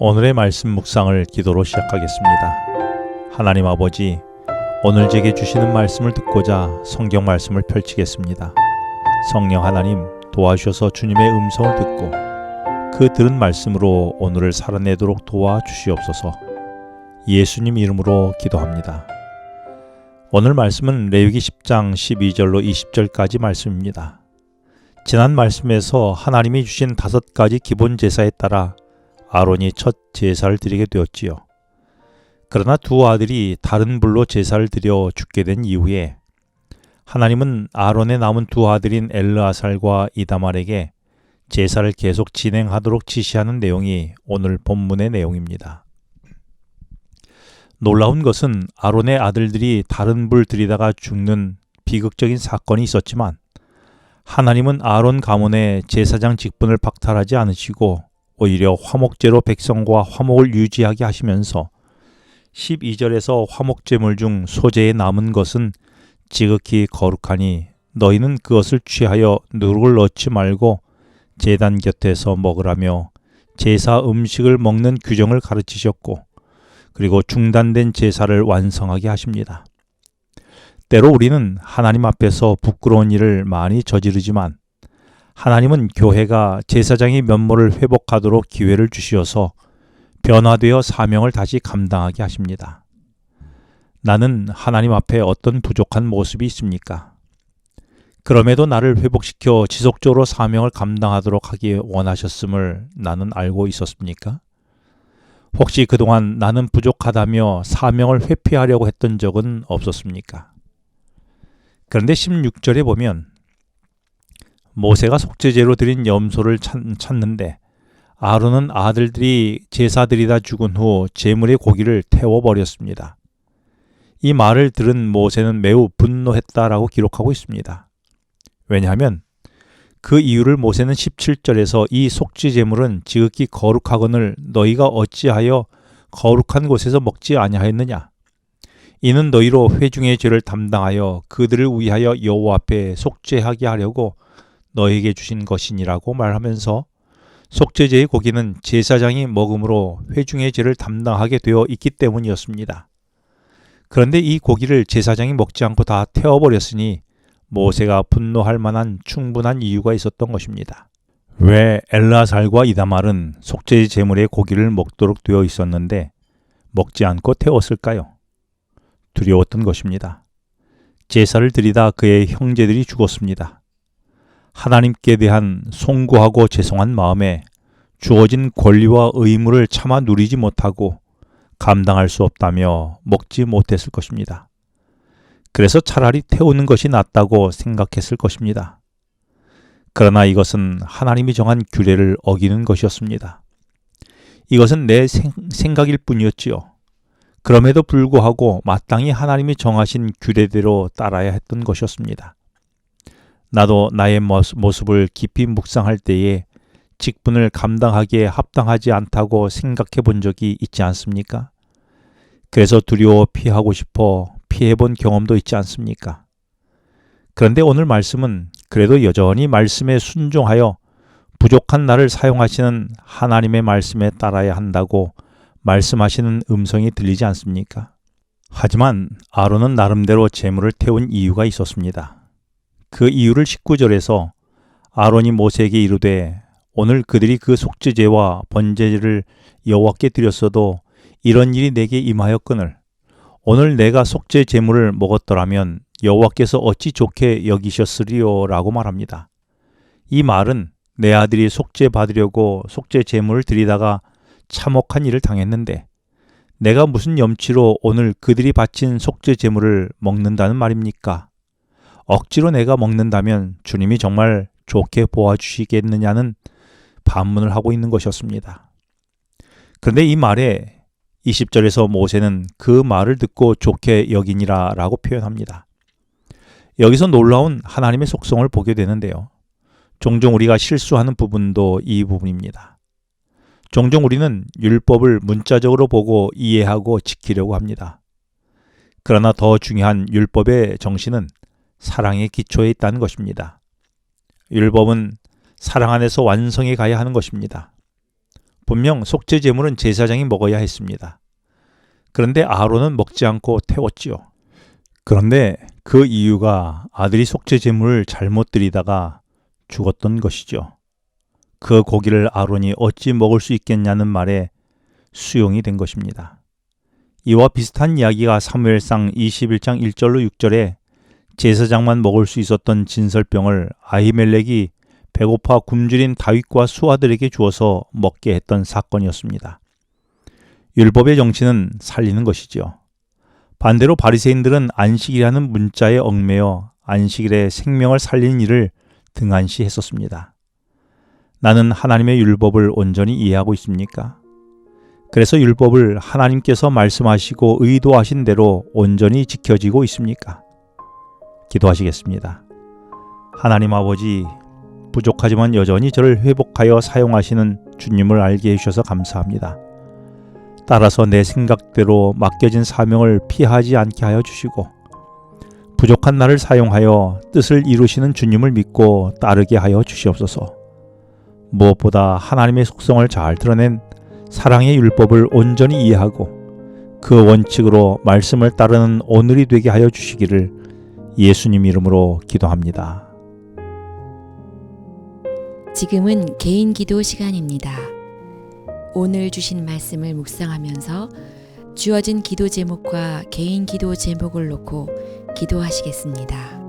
오늘의 말씀 묵상을 기도로 시작하겠습니다. 하나님 아버지, 오늘 제게 주시는 말씀을 듣고자 성경 말씀을 펼치겠습니다. 성령 하나님 도와주셔서 주님의 음성을 듣고 그 들은 말씀으로 오늘을 살아내도록 도와주시옵소서. 예수님 이름으로 기도합니다. 오늘 말씀은 레위기 10장 12절로 20절까지 말씀입니다. 지난 말씀에서 하나님이 주신 다섯 가지 기본 제사에 따라 아론이 첫 제사를 드리게 되었지요. 그러나 두 아들이 다른 불로 제사를 드려 죽게 된 이후에 하나님은 아론의 남은 두 아들인 엘르아살과 이다말에게 제사를 계속 진행하도록 지시하는 내용이 오늘 본문의 내용입니다. 놀라운 것은 아론의 아들들이 다른 불 들이다가 죽는 비극적인 사건이 있었지만 하나님은 아론 가문의 제사장 직분을 박탈하지 않으시고 오히려 화목제로 백성과 화목을 유지하게 하시면서 12절에서 화목제물 중 소재에 남은 것은 지극히 거룩하니 너희는 그것을 취하여 누룩을 넣지 말고 제단 곁에서 먹으라며 제사 음식을 먹는 규정을 가르치셨고 그리고 중단된 제사를 완성하게 하십니다. 때로 우리는 하나님 앞에서 부끄러운 일을 많이 저지르지만 하나님은 교회가 제사장의 면모를 회복하도록 기회를 주시어서 변화되어 사명을 다시 감당하게 하십니다. 나는 하나님 앞에 어떤 부족한 모습이 있습니까? 그럼에도 나를 회복시켜 지속적으로 사명을 감당하도록 하기 원하셨음을 나는 알고 있었습니까? 혹시 그동안 나는 부족하다며 사명을 회피하려고 했던 적은 없었습니까? 그런데 16절에 보면 모세가 속죄제로 드린 염소를 찾, 찾는데 아론은 아들들이 제사드리다 죽은 후 제물의 고기를 태워버렸습니다. 이 말을 들은 모세는 매우 분노했다라고 기록하고 있습니다. 왜냐하면 그 이유를 모세는 17절에서 이 속죄 제물은 지극히 거룩하거늘 너희가 어찌하여 거룩한 곳에서 먹지 아니하였느냐 이는 너희로 회중의 죄를 담당하여 그들을 위하여 여호와 앞에 속죄하게 하려고 너에게 주신 것이니라고 말하면서 속죄제의 고기는 제사장이 먹음으로 회중의 죄를 담당하게 되어 있기 때문이었습니다. 그런데 이 고기를 제사장이 먹지 않고 다 태워버렸으니 모세가 분노할 만한 충분한 이유가 있었던 것입니다. 왜 엘라살과 이다말은 속죄 제물의 고기를 먹도록 되어 있었는데 먹지 않고 태웠을까요? 두려웠던 것입니다. 제사를 드리다 그의 형제들이 죽었습니다. 하나님께 대한 송구하고 죄송한 마음에 주어진 권리와 의무를 차마 누리지 못하고 감당할 수 없다며 먹지 못했을 것입니다. 그래서 차라리 태우는 것이 낫다고 생각했을 것입니다. 그러나 이것은 하나님이 정한 규례를 어기는 것이었습니다. 이것은 내 생, 생각일 뿐이었지요. 그럼에도 불구하고 마땅히 하나님이 정하신 규례대로 따라야 했던 것이었습니다. 나도 나의 모습을 깊이 묵상할 때에 직분을 감당하기에 합당하지 않다고 생각해 본 적이 있지 않습니까? 그래서 두려워 피하고 싶어 피해 본 경험도 있지 않습니까? 그런데 오늘 말씀은 그래도 여전히 말씀에 순종하여 부족한 나를 사용하시는 하나님의 말씀에 따라야 한다고 말씀하시는 음성이 들리지 않습니까? 하지만 아론은 나름대로 재물을 태운 이유가 있었습니다. 그 이유를 19절에서 아론이 모세에게 이르되 오늘 그들이 그 속죄제와 번제를 여호와께 드렸어도 이런 일이 내게 임하였거늘 오늘 내가 속죄 제물을 먹었더라면 여호와께서 어찌 좋게 여기셨으리요라고 말합니다. 이 말은 내 아들이 속죄 받으려고 속죄 제물을 드리다가 참혹한 일을 당했는데 내가 무슨 염치로 오늘 그들이 바친 속죄 제물을 먹는다는 말입니까? 억지로 내가 먹는다면 주님이 정말 좋게 보아주시겠느냐는 반문을 하고 있는 것이었습니다. 그런데 이 말에 20절에서 모세는 그 말을 듣고 좋게 여기니라 라고 표현합니다. 여기서 놀라운 하나님의 속성을 보게 되는데요. 종종 우리가 실수하는 부분도 이 부분입니다. 종종 우리는 율법을 문자적으로 보고 이해하고 지키려고 합니다. 그러나 더 중요한 율법의 정신은 사랑의 기초에 있다는 것입니다. 율법은 사랑 안에서 완성해 가야 하는 것입니다. 분명 속죄 제물은 제사장이 먹어야 했습니다. 그런데 아론은 먹지 않고 태웠지요. 그런데 그 이유가 아들이 속죄 제물을 잘못 드리다가 죽었던 것이죠. 그 고기를 아론이 어찌 먹을 수 있겠냐는 말에 수용이 된 것입니다. 이와 비슷한 이야기가 사무엘상 21장 1절로 6절에 제사장만 먹을 수 있었던 진설병을 아히멜렉이 배고파 굶주린 다윗과 수하들에게 주어서 먹게 했던 사건이었습니다. 율법의 정치는 살리는 것이지요. 반대로 바리새인들은 안식이라는 문자에 얽매여 안식일에 생명을 살리는 일을 등한시했었습니다. 나는 하나님의 율법을 온전히 이해하고 있습니까? 그래서 율법을 하나님께서 말씀하시고 의도하신 대로 온전히 지켜지고 있습니까? 기도하시겠습니다. 하나님 아버지, 부족하지만 여전히 저를 회복하여 사용하시는 주님을 알게 해주셔서 감사합니다. 따라서 내 생각대로 맡겨진 사명을 피하지 않게 하여 주시고, 부족한 나를 사용하여 뜻을 이루시는 주님을 믿고 따르게 하여 주시옵소서. 무엇보다 하나님의 속성을 잘 드러낸 사랑의 율법을 온전히 이해하고 그 원칙으로 말씀을 따르는 오늘이 되게 하여 주시기를 예수님 이름으로 기도합니다. 지금은 개인 기도 시간입니다. 오늘 주신 말씀을 묵상하면서 주어진 기도 제목과 개인 기도 제목을 놓고 기도하시겠습니다.